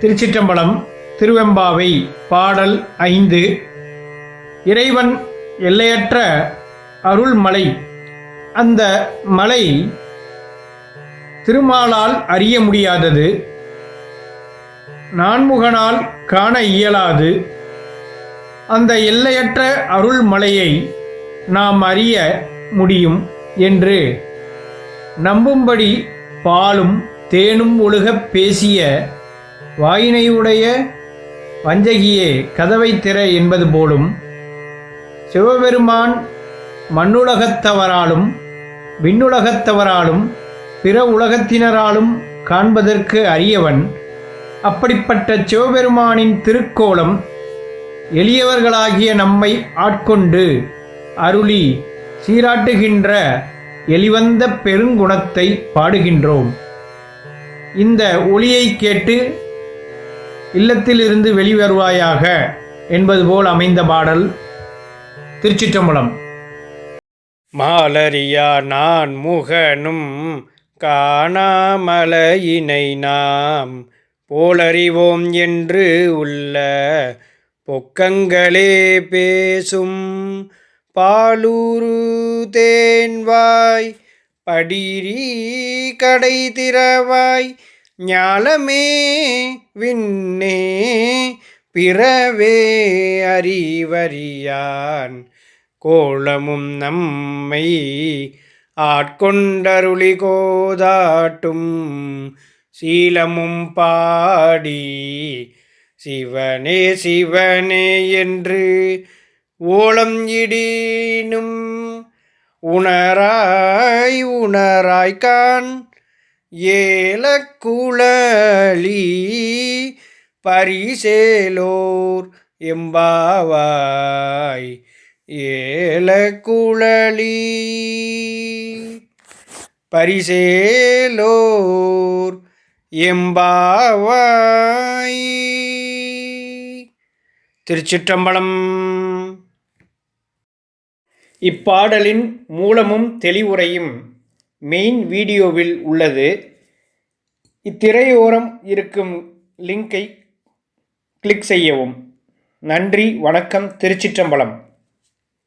திருச்சிற்றம்பலம் திருவெம்பாவை பாடல் ஐந்து. இறைவன் எல்லையற்ற அருள்மலை. அந்த மலை திருமாலால் அறிய முடியாதது. நான்முகனால் காண இயலாது. அந்த எல்லையற்ற அருள்மலையை நாம் அறிய முடியும் என்று. நம்பும்படி பாலும் தேனும் ஒழுகப் பேசிய வாயினையுடைய வஞ்சகியே கதவை திற என்பது போலும் சிவபெருமான் மண்ணுலகத்தவராலும் விண்ணுலகத்தவராலும் பிற உலகத்தினராலும் காண்பதற்கு அரியவன். அப்படிப்பட்ட சிவபெருமானின் திருக்கோலம் எளியவர்களாகிய நம்மை ஆட்கொண்டு அருளி சீராட்டுகின்ற எளிவந்த பெருங்குணத்தை பாடுகின்றோம். இந்த ஒளியை கேட்டு இல்லத்திலிருந்து வெளிவருவாயாக என்பது போல் அமைந்த பாடல் திருச்சிற்றம்பலம். மாலரியா நான் முகனும் காணாமலையினை நாம் போலறிவோம் என்று உள்ள பொக்கங்களே பேசும் பாலூரு தேன்வாய் படிரி கடை திறவாய் ஞாலமே விண்ணே பிறவே அறிவறியான். கோளமும் நம்மை ஆட்கொண்டருளி கோதாட்டும். சீலமும் பாடி சிவனே சிவனே என்று ஓலம் இடினும் உணராய் உணராய்கான். ஏலக்குழலி பரிசேலோர் எம்பாவாய். ஏலக்குழலி பரிசேலோர் எம்பாவாய். திருச்சிற்றம்பலம். இப்பாடலின் மூலமும் தெளிவுரையும் மெயின் வீடியோவில் உள்ளது. இத்திரையோரம் இருக்கும் லிங்கை கிளிக் செய்யவும். நன்றி வணக்கம் திருச்சிற்றம்பலம்.